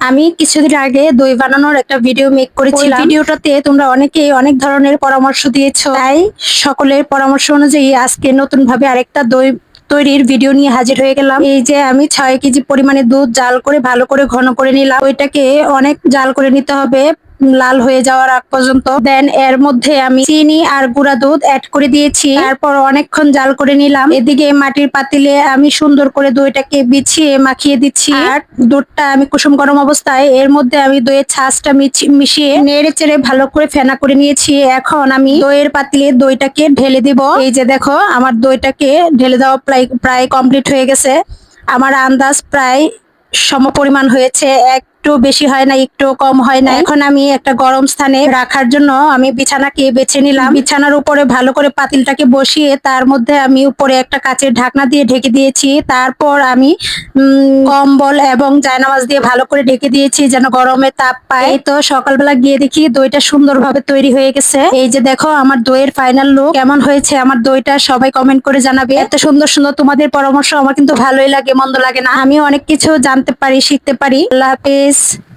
আমি কিছুদিন আগে দই বানানোর একটা ভিডিও মেক করেছিলাম। ভিডিওটাতে তোমরা অনেকে অনেক ধরনের পরামর্শ দিয়েছ। তাই সকলের পরামর্শ অনুযায়ী আজকে নতুন ভাবে আরেকটা দই তৈরির ভিডিও নিয়ে হাজির হয়ে গেলাম। এই যে আমি ছয় কেজি পরিমাণে দুধ জাল করে ভালো করে ঘন করে নিলাম। ওইটাকে অনেক জাল করে নিতে হবে। লাল হয়ে যাওয়ার আগ পর্যন্ত। দেন এর মধ্যে আমি চিনি আর গুঁড়া দুধ অ্যাড করে দিয়েছি। তারপর অনেকক্ষণ জাল করে নিলাম। এদিকে মাটির পাতিলে আমি সুন্দর করে দইটাকে বিছিয়ে মাখিয়ে দিচ্ছি। আর দুধটা আমি কুসুম গরম অবস্থায়, এর মধ্যে আমি দইয়ের ছাঁচটা মিশিয়ে নেড়ে চেড়ে ভালো করে ফেনা করে নিয়েছি। এখন আমি দইয়ের পাতিলে দইটাকে ঢেলে দিব। এই যে দেখো, আমার দইটাকে ঢেলে দেওয়া প্রায় প্রায় কমপ্লিট হয়ে গেছে। আমার আন্দাজ প্রায় সম পরিমাণ হয়েছে একটু বেশি হয় না একটু কম হয় না এখন আমি একটা গরম স্থানে রাখার জন্য আমি বিছানাকে বেছে নিলাম। বিছানার উপরে ভালো করে পাতিলটাকে বসিয়ে তার মধ্যে আমি উপরে একটা কাচের ঢাকনা দিয়ে ঢেকে দিয়েছি। তারপর আমি কম্বল এবং জায়নামাজ দিয়ে ভালো করে ঢেকে দিয়েছি যেন গরমে তাপ পায়। তো সকালবেলা গিয়ে দেখি দইটা সুন্দরভাবে তৈরি হয়ে গেছে। এই যে দেখো আমার দইয়ের ফাইনাল লুক কেমন হয়েছে আমার দইটা সবাই কমেন্ট করে জানাবে। এত সুন্দর সুন্দর তোমাদের পরামর্শ আমার কিন্তু ভালোই লাগে, মন্দ লাগে না। আমিও অনেক কিছু জানতে পারি, শিখতে পারি। আল্লাহ হাফিজ